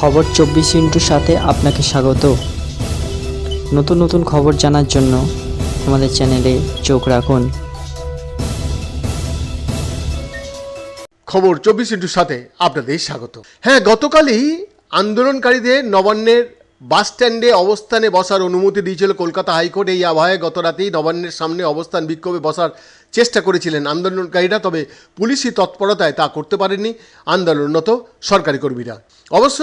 খবর চব্বিশ ইন্টুর সাথে আপনাকে স্বাগত। নতুন নতুন খবর জানার জন্য আমাদের চ্যানেলে চোখ রাখুন। খবর চব্বিশ ইন্টুর সাথে আপনাদের স্বাগত। হ্যাঁ গতকালই আন্দোলনকারীদের নবান্নের বাস স্ট্যান্ডে অবস্থানে বসার অনুমতি দিয়েছিল কলকাতা হাইকোর্ট। এই আবহাওয়ায় গত রাতেই নবান্নের সামনে অবস্থান বিক্ষোভে বসার চেষ্টা করেছিলেন আন্দোলনকারীরা, তবে পুলিশি তৎপরতায় তা করতে পারেননি আন্দোলনরত সরকারি কর্মীরা। অবশ্য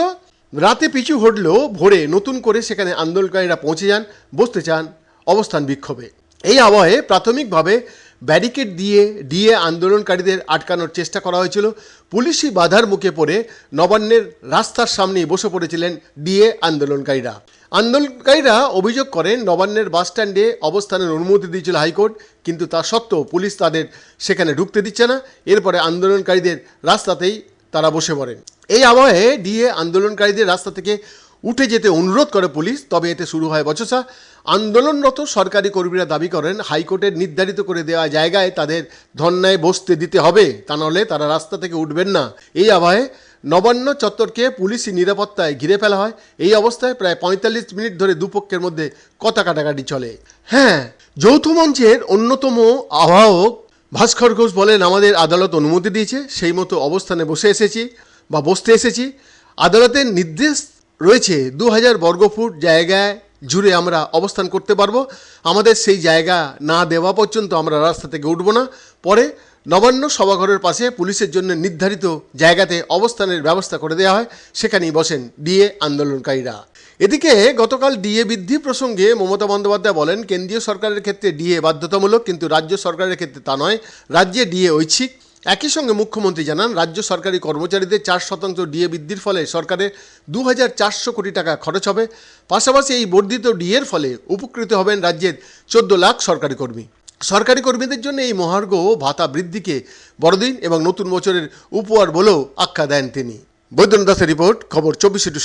রাতে পিছু হটলেও ভোরে নতুন করে সেখানে আন্দোলনকারীরা পৌঁছে যান, বসতে চান অবস্থান বিক্ষোভে। এই আবহে প্রাথমিকভাবে ব্যারিকেড দিয়ে ডিএ আন্দোলনকারীদের আটকানোর চেষ্টা করা হয়েছিল। পুলিশি বাধার মুখে পড়ে নবান্নের রাস্তার সামনেই বসে পড়েছিলেন ডিএ আন্দোলনকারীরা। আন্দোলনকারীরা অভিযোগ করেন, নবান্নের বাস স্ট্যান্ডে অবস্থানের অনুমতি দিয়েছিল হাইকোর্ট, কিন্তু তা সত্ত্বেও পুলিশ তাদের সেখানে ঢুকতে দিচ্ছে না। এরপরে আন্দোলনকারীদের রাস্তাতেই তারা বসে পড়েন। এই আবহে ডিএ আন্দোলনকারীদের রাস্তা থেকে উঠে যেতে অনুরোধ করে পুলিশ, তবে এতে শুরু হয় বচসা। আন্দোলনরত সরকারি কর্মীরা দাবি করেন, হাইকোর্টের নির্ধারিত করে দেওয়া জায়গায় তাদের ধর্নায় বসতে দিতে হবে। তা নাহলে তারা রাস্তা থেকে উঠবেন না। এই আবহে নবান্ন চত্বরকে পুলিশি নিরাপত্তায় ঘিরে ফেলা হয়। এই অবস্থায় প্রায় পঁয়তাল্লিশ মিনিট ধরে দুপক্ষের মধ্যে কথা কাটাকাটি চলে। হ্যাঁ যৌথ মঞ্চের অন্যতম আহ্বায়ক ভাস্কর ঘোষ বলেন, আমাদের আদালত অনুমতি দিয়েছে, সেই মতো অবস্থানে বসে এসেছি। বা বসতে এসেছি। আদালতের নির্দেশ রয়েছে দু হাজার বর্গফুট জায়গায় জুড়ে আমরা অবস্থান করতে পারব। আমাদের সেই জায়গা না দেওয়া পর্যন্ত আমরা রাস্তা থেকে উঠবো না। পরে নবান্ন সভাঘরের পাশে পুলিশের জন্য নির্ধারিত জায়গাতে অবস্থানের ব্যবস্থা করে দেওয়া হয়। সেখানেই বসেন ডিএ আন্দোলনকারীরা। এদিকে গতকাল ডিএ বৃদ্ধি প্রসঙ্গে মমতা বন্দ্যোপাধ্যায় বলেন, কেন্দ্রীয় সরকারের ক্ষেত্রে ডিএ বাধ্যতামূলক, কিন্তু রাজ্য সরকারের ক্ষেত্রে তা নয়। রাজ্যে ডিএ ঐচ্ছিক। একই সঙ্গে মুখ্যমন্ত্রী জানান, রাজ্য সরকারি কর্মচারীদের চার শতাংশ ডিএ বৃদ্ধির ফলে সরকারের দু হাজার চারশো কোটি টাকা খরচ হবে। পাশাপাশি এই বর্ধিত ডিএর ফলে উপকৃত হবেন রাজ্যের চোদ্দ লাখ সরকারি কর্মী। সরকারি কর্মীদের জন্য এই মহার্ঘ ভাতা বৃদ্ধিকে বড়দিন এবং নতুন বছরের উপহার বলেও আখ্যা দেন তিনি। বৈদ্যনাথ দাসের রিপোর্ট, খবর চব্বিশে